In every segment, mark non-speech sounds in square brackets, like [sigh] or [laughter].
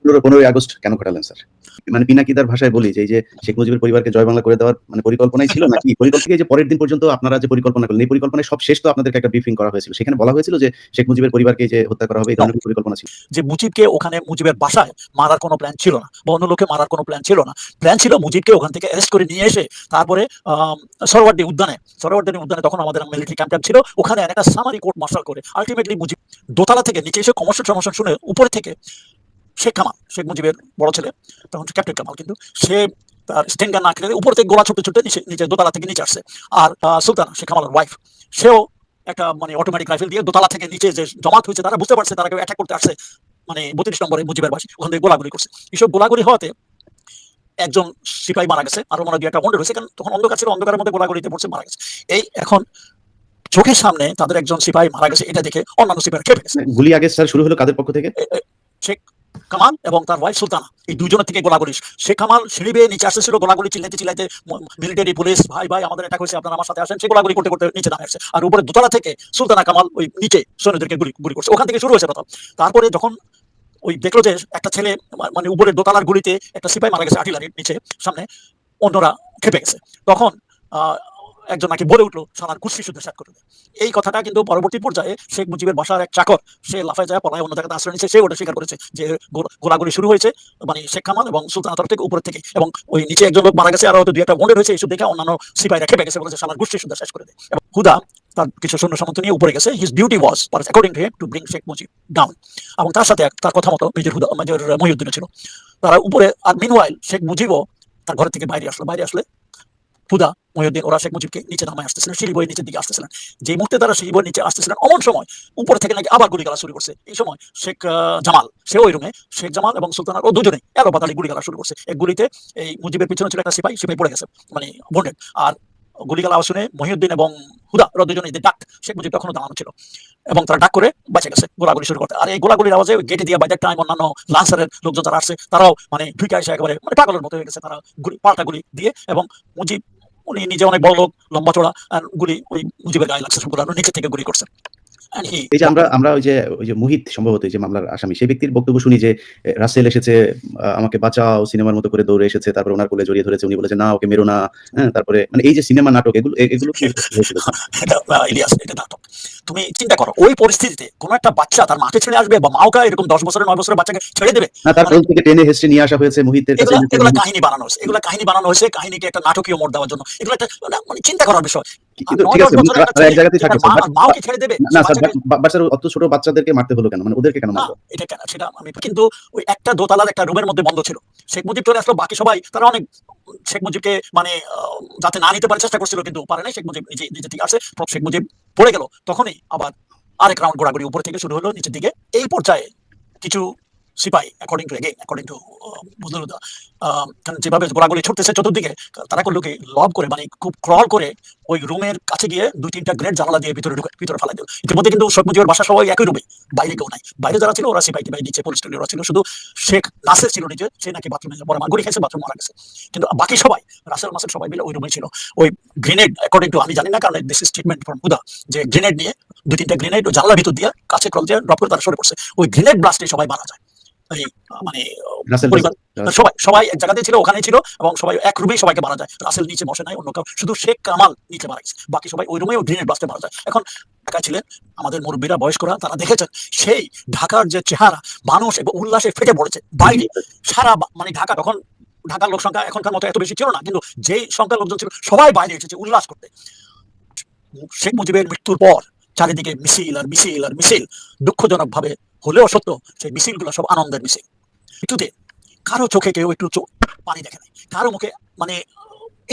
পনেরো পনেরোই আগস্ট কেন স্যার? মানে পিনাকিদার ভাষায় বলি যে যে শেখ মুজিবের পরিবারকে জয় বাংলা করে দেওয়ার মানে পরিকল্পনাই ছিল নাকি? পরিকল্পনা যে পরের দিন পর্যন্ত আপনারা যে পরিকল্পনা করলেন, এই পরিকল্পনায় সব শেষ তো আপনাদেরকে একটা ব্রিফিং করা হয়েছিল। সেখানে বলা হয়েছিল যে, শেখ মুজিবের পরিবারকে যে হত্যা করা হবে, এই ধরনের পরিকল্পনা ছিল। যে মুজিবকে ওখানে মুজিবের বাসায় মারার কোনো প্ল্যান ছিল না, বা অন্য লোকে মারার কোনো প্ল্যান ছিল না। প্ল্যান ছিল মুজিবকে ওখান থেকে অ্যারেস্ট করে নিয়ে এসে তারপরে সরওয়ার্ডি উদ্যানে সরওয়ার্ডি উদ্যানে তখন আমাদের মিলিটারি ক্যাম্প ছিল, ওখানে একটা সামারি কোর্ট মার্শাল করে আলটিমেটলি মুজিব দোতলা থেকে নিচে এসে কমার্শিয়াল সমস্যা শুনে উপরে থেকে শেখ কামাল শেখ মুজিবের বড় ছেলে তখন ক্যাপ্টেন কামাল। কিন্তু সে তার স্টেঙ্গার না কেটে উপর থেকে গোলা ছুটতে ছুটতে নিচে নিচে দোতলা থেকে নিচে আসছে। আর সুলতানা শেখ কামালের ওয়াইফ সেও একটা মানে অটোমেটিক রাইফেল দিয়ে দোতলা থেকে নিচে যে জমাত হয়েছে তারা বুঝতে পারছে তারা কেউ অ্যাটাক করতে আসছে। মানে বত্রিশ নম্বরে মুজিবের বাসী ওখান থেকে গোলাগুলি করছে। এসব গোলাগুলি হওয়াতে একজন সিপাহী মারা গেছে আরও মনে হয় একটা ওয়ান্ডার হয়েছে কারণ তখন অন্ধকার ছিল অন্ধকারের মধ্যে গোলাগুলিতে পড়ছে মারা গেছে। এই এখন চোখের সামনে তাদের একজন সিপাহী মারা গেছে এটা দেখে অন্যান্য সিপাহী খেপে গেছে। গুলি আগে স্যার শুরু হলো কাদের পক্ষ থেকে? শেখ কামাল এবং তার ওয়াইফ সুলতানা, এই দুজনের থেকে গোলাগুলি সে কামাল সিঁড়ি বেয়ে নিচে আসতেছিল, গোলাগুলি চিল্লাইতে চিল্লাইতে মিলিটারি পুলিশ ভাই ভাই, আমাদের এটা হয়েছে, আপনারা আমার সাথে আসেন। সে গোলাগুলি করতে করতে নিচে দাঁড়িয়ে আসছে। আর উপরে দোতলা থেকে সুলতানা কামাল ওই নিচে সৈন্যদেরকে গুলি গুলি করছে। ওখান থেকে শুরু হয়েছে প্রথম। তারপরে যখন ওই দেখল যে একটা ছেলে মানে উপরে দোতলার গুলিতে একটা সিপাহী মারা গেছে, আর্টিলারির নিচে, সামনে অন্যরা খেপে গেছে। তখন একজন নাকি বলে উঠল সালার কুর্সি শুদ্ধ সাত করে এই কথাটা কিন্তু পরবর্তী পর্যায়ে শেখ মুজিবের বাসার এক চাকর, সে লাফায় যায়, পলায় অন্য জায়গাতে আশ্রয় নিচ্ছে সে ওটা স্বীকার করেছে যে গোলাগুলি শুরু হয়েছে মানে শেখ কামাল এবং সুলতানা তরফ থেকে উপর থেকে এবং ওই নিচে একজন লোক মারা গেছে, আর হয়তো দুই একটা বন্ডের হয়েছে এইসব দেখে অন্যান্য সিপাহীরা খেপে গেছে, বলেছে সালার গুষ্টি শুদ্ধ শেষ করে দেয় এবং হুদা তার কিছু সৈন্য সামন্ত নিয়ে উপরে গেছে his duty was per according to him to bring Sheikh Mujib down এবং তার সাথে তার কথা মতো মেজর হুদা মেজর মহিউদ্দিন ছিল। তারা উপরে, আর মিনওয়াইল শেখ মুজিবও তার ঘর থেকে বাইরে আসলো, বাইরে আসলে হুদা, মহিউদ্দিন ওরা শেখ মুজিবকে নিচে নামায় আসতেছিলেন, সিঁড়ি বই নিচের দিকে আসতেছিলেন। যে মুহূর্তে তারা সিঁড়ি বই নিচে আসতেছিলেন, অমন সময় উপর থেকে নাকি আবার গুলি গালা শুরু করছে। এই সময় শেখ জামাল, সে ওই রুমে, শেখ জামাল এবং সুলতানার ও দুজনেই এলো পাতালি গুলি গালা শুরু করছে। এক গুলিতে এই মুজিবের পিছনে ছিল একটা সিপাহী সিপাহী পড়ে গেছে মানে বন্ডেড। আর গুলিগালা আওয়াজ শুনে মহিউদ্দিন এবং হুদা, ওরা দুজনেই যে ডাক, শেখ মুজিব তখনও দাঁড়ানো ছিল এবং তারা ডাক করে বেঁচে গেছে, গোলাগুলি শুরু করতে। আর এই গোলাগুলির আওয়াজে গেটে দিয়ে বাইদের টাইম অন্যান্য লান্সারের লোকজন যারা আসছে, তারাও মানে ঢুকে আসে একেবারে মানে পাগলের মতো হয়ে গেছে, তারা গুলি, পাল্টা গুলি দিয়ে এবং মুজিব উনি নিজে অনেক বড় লোক লম্বা চড়া আর গুলি ওই মুজিবের গায়ে লাগছে আর নিচে থেকে গুলি করছে And he- এই যে আমরা আমরা ওই যে ওই যে মুহিত সম্ভবত যে মামলার আসামি সেই ব্যক্তির বক্তব্য শুনি যে রাসেল এসেছে আমাকে বাঁচাও সিনেমার মতো করে দৌড়ে এসেছে তারপর ওনার কোলে জড়িয়ে ধরেছে উনি বলেছে না ওকে মেরো না। হ্যাঁ তারপরে মানে এই যে সিনেমা নাটক এগুলো এগুলো [laughs] ইলিয়াস এটা নাটক। তুমি চিন্তা করো ওই পরিস্থিতিতে কোনো একটা বাচ্চা তার মাকে ছেড়ে আসবে বা মাওকা এরকম দশ বছরের নয় বছরের বাচ্চাকে ছেড়ে দেবে? না তার কোল থেকে টেনে হেসে নিয়ে আসা হয়েছে মুহিতের কাছে এগুলা এগুলা কাহিনী বানানো হয়েছে এগুলা কাহিনী বানানো হয়েছে কাহিনীকে একটা নাটকীয় মোড় দেওয়ার জন্য। এগুলো একটা মানে চিন্তা করার বিষয়। কিন্তু ঠিক আছে দশ বছরের একটা তারা এক জায়গাতেই থাকে তার মা- মাও কি ছেড়ে দেবে? না স্যার বাচ্চাকে- অত ছোট বাচ্চাদেরকে মারতে হলো কেন? মানে ওদেরকে কেন মারলো এটা কেন? সেটা আমি কিন্তু ওই একটা দোতলার একটা রুমের মধ্যে বন্ধ ছিল। শেখ মুজিব চলে আসলো বাকি সবাই তারা অনেক শেখ মুজিবকে মানে যাতে না নিতে পারে চেষ্টা করছিল কিন্তু পারে নাই। শেখ মুজিব নিজে নিজে থেকে আসে শেখ মুজিব পড়ে গেল। তখনই আবার আরেক রাউন্ড উপর থেকে শুরু হলো নিচের দিকে। এই পর্যায়ে কিছু সিপাহী according to again according to বদলুদা যেভাবে গোলাগুলি ছুটতেছে চতুর্দিকে তারা করল কি লব করে মানে খুব ক্রল করে ওই রুমের কাছে গিয়ে দুই, তিনটা গ্রেড জানালা দিয়ে ভিতরে ঢুকে ভিতরে ফেলা দিল। ইতিমধ্যে কিন্তু শেখ বাসা সবাই একই রুমে বাইরে কেউ নাই। বাইরে যারা ছিল, ওরা সিপাহী টিপাহী নিচে পুলিশ ওরা ছিল। শুধু শেখ নাসের ছিল নিজে। সে নাকি বাথরুমে বড় মাগুরি খেয়েছে বাথরুম মারা গেছে। কিন্তু বাকি সবাই, রাসেল মাসের সবাই মিলে ওই রুমে ছিল। ওই গ্রেনেড অ্যাকর্ডিং টু আমি জানি না, কারণ দিস স্টেটমেন্ট ফ্রম হুদা যে গ্রেনেড নিয়ে দুই, তিনটা গ্রেনেড ও জানলার ভিতর দিয়ে কাছে ক্রল দিয়ে ড্রপ করে তারা সরে পড়ছে। ওই গ্রেনেড ব্লাস্টে সবাই মারা যায়। মানে পরিবার। সবাই সবাই এক জায়গাতেই ছিল ওখানেই ছিল এবং সবাই এক রুমেই সবাইকে মারা যায়। রাসেল নিচে বসে নাই অন্য কেউ। শুধু শেখ কামাল নিচে মারা গেছে। বাকি সবাই ওই রুমেও গ্রেনেড ব্লাস্টে মারা যায়। এখন ঢাকা ছিলেন আমাদের মুরব্বীরা বয়স্করা তারা দেখেছেন সেই ঢাকার যে চেহারা মানুষ উল্লাসে ফেটে পড়েছে। বাইরে সারা মানে ঢাকা তখন ঢাকার লোক সংখ্যা এখনকার মতো এত বেশি ছিল না কিন্তু যেই সংখ্যার লোকজন ছিল সবাই বাইরে এসেছে উল্লাস করতে। শেখ মুজিবের মৃত্যুর পর চারিদিকে মিছিল আর মিছিল আর মিছিল। দুঃখজনক ভাবে হলেও সত্য সেই মিছিলগুলো সব আনন্দের মিছিল। মৃত্যুতে কারও চোখে কেউ একটু পানি দেখে নাই। কারও মুখে মানে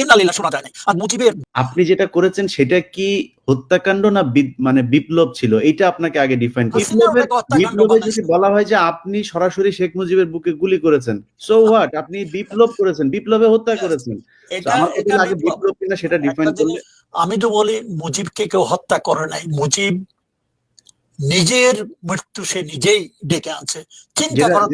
ইন্নালিল্লা শোনা যায় নাই। আর মুজিবের আপনি যেটা করেছেন সেটা কি হত্যাকাণ্ড না মানে বিপ্লব ছিল? এটা আপনাকে আগে ডিফাইন করতে বলা হয় যে আপনি সরাসরি শেখ মুজিবের বুকে গুলি করেছেন সো হোয়াট আপনি বিপ্লব করেছেন বিপ্লবে হত্যা করেছেন। আগে বিপ্লব। বিপ্লব কিনা সেটা ডিফাইন করলে আমি তো বলি মুজিবকে কেউ হত্যা করে নাই। মুজিব নিজের মৃত্যু সে নিজেই ডেকে আনছে। চিন্তা করো